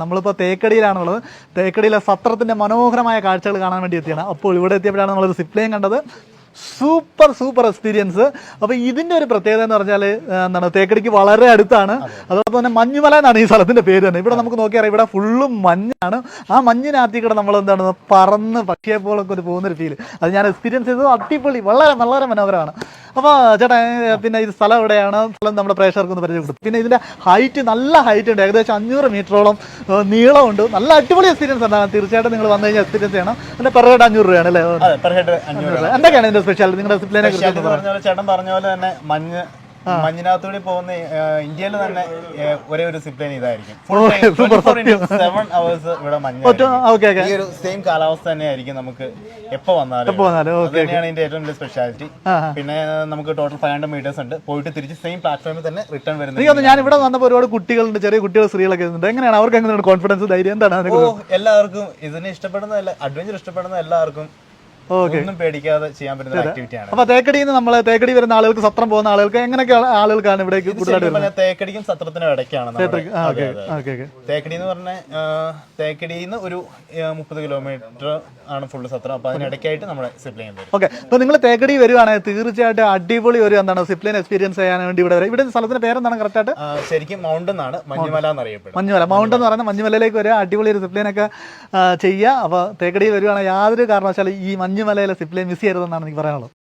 നമ്മളിപ്പോൾ തേക്കടിയിലാണുള്ളത്. തേക്കടിയിലെ സത്രത്തിന്റെ മനോഹരമായ കാഴ്ചകൾ കാണാൻ വേണ്ടി എത്തിയാണ്. അപ്പോൾ ഇവിടെ എത്തിയപ്പോഴാണ് നമ്മളൊരു സിപ്ലൈൻ കണ്ടത്. Super super experience. അപ്പോൾ ഇതിന്റെ ഒരു പ്രത്യേകത എന്ന് പറഞ്ഞാൽ എന്താണ് തേക്കടിക്ക് വളരെ അടുത്താണ്. അതോടൊപ്പം തന്നെ മഞ്ഞുമല എന്നാണ് ഈ സ്ഥലത്തിന്റെ പേര് തന്നെ. ഇവിടെ നമുക്ക് നോക്കിയാൽ ഇവിടെ ഫുള്ളും മഞ്ഞാണ്. ആ മഞ്ഞിനകത്തി കൂടെ നമ്മൾ എന്താണ് പറന്ന് പക്ഷിയെ പോലൊക്കെ ഒരു പോകുന്നൊരു ഫീൽ അത് ഞാൻ എക്സ്പീരിയൻസ് ചെയ്തത് അടിപൊളി വളരെ വളരെ മനോഹരമാണ്. അപ്പോൾ ചേട്ടാ പിന്നെ ഇത് സ്ഥലം എവിടെയാണ്? സ്ഥലം നമ്മുടെ പ്രേക്ഷകർക്ക് ഒന്ന് പരിചയപ്പെടുത്തും. പിന്നെ ഇതിന്റെ ഹൈറ്റ് നല്ല ഹൈറ്റ് ഉണ്ട്. ഏകദേശം അഞ്ഞൂറ് മീറ്ററോളം നീളമുണ്ട്. നല്ല അടിപൊളി എക്സ്പീരിയൻസ് ഉണ്ടാകും തീർച്ചയായിട്ടും നിങ്ങൾ വന്നു കഴിഞ്ഞാൽ എക്സ്പീരിയൻസ് ചെയ്യണം. പിന്നെ പെർ ഹെഡ് അഞ്ഞൂറ് രൂപയാണ് അല്ലേ? എന്തൊക്കെയാണ് ഇതിന്റെ സ്പെഷ്യാലിറ്റി നിങ്ങളുടെ ഡിസിപ്ലിനെ കുറിച്ച് ചേട്ടൻ പറഞ്ഞ പോലെ തന്നെ മഞ്ഞ് മഞ്ഞിനകത്തൂടെ പോകുന്ന ഇന്ത്യയിൽ തന്നെ ഒരേ ഒരു സിപ്ലൈൻ ഇതായിരിക്കും. സെവൻ അവേഴ്സ് ഇവിടെ മഞ്ഞ ഈ ഒരു സെയിം കാലാവസ്ഥ തന്നെയായിരിക്കും നമുക്ക് എപ്പോ വന്നാലും തന്നെയാണ് ഇതിന്റെ ഏറ്റവും വലിയ സ്പെഷ്യാലിറ്റി പിന്നെ നമുക്ക് ടോട്ടൽ ഫൈവ് ഹൺഡ്രഡ് മീറ്റേഴ്സ് ഉണ്ട്. പോയിട്ട് തിരിച്ച് സെയിം പ്ലാറ്റ്ഫോമിൽ തന്നെ റിട്ടേൺ വരുന്നത് ഞാൻ ഇവിടെ വന്നപ്പോൾ ഒരുപാട് കുട്ടികളുണ്ട് ചെറിയ കുട്ടികൾ സ്ത്രീകളൊക്കെ ഉണ്ട്. എങ്ങനെയാണ്? അവർക്ക് എങ്ങനെയാണ് കോൺഫിഡൻസ് ധൈര്യം? എന്താണ് എല്ലാവർക്കും ഇതിനെ ഇഷ്ടപ്പെടുന്ന അഡ്വഞ്ചർ ഇഷ്ടപ്പെടുന്ന എല്ലാവർക്കും ഒന്നും പേടിക്കാതെ ചെയ്യാൻ പറ്റുന്ന ആക്ടിവിറ്റിയാണ് അപ്പൊ തേക്കടിയിൽ നിന്ന് നമ്മൾ തേക്കടി വരുന്ന ആളുകൾക്ക് സത്രം പോകുന്ന ആളുകൾക്ക് എങ്ങനെയൊക്കെ ആളുകൾക്കാണ് ഇവിടേക്ക് കൂടുതലായിട്ട് പറഞ്ഞാൽ തേക്കടിക്കും സത്രത്തിനും ഇടയ്ക്കാണ് തേക്കടി എന്ന് പറഞ്ഞ തേക്കടിയിൽ നിന്ന് ഒരു മുപ്പത് കിലോമീറ്റർ ആണ് ഫുള്ള് സത്രം. അപ്പൊ അതിനിടയ്ക്കായിട്ട് നമ്മുടെ സിപ്ലൈൻ വരും. ഓക്കെ അപ്പൊ നിങ്ങൾ തേക്കടി വരുവാണെങ്കിൽ തീർച്ചയായിട്ടും അടിപൊളി ഒരു എന്താണ് സിപ്ലൈൻ എക്സ്പീരിയൻസ് ചെയ്യാൻ വേണ്ടി ഇവിടെ വരാം. ഇവിടെ സ്ഥലത്തിന്റെ പേരെന്താണ് കറക്റ്റ് ആയിട്ട്? ശരിക്കും മൗണ്ടൻ എന്നാണ് മഞ്ഞുമല എന്നറിയപ്പെടുന്നത്. മഞ്ഞുമല. മൗണ്ട് എന്ന് പറയുന്ന മഞ്ഞുമലയിലേക്ക് വരിക അടിപൊളി ഒരു സിപ്ലൈൻ ഒക്കെ ചെയ്യുക. അപ്പൊ തേക്കടി വരുവാണെങ്കിൽ യാതൊരു കാരണവശാലും ഈ മഞ്ഞുമലയിലെ സിപ്ലൈൻ മിസ് ചെയ്യരുതെന്നാണ് എനിക്ക് പറയാനുള്ളത്.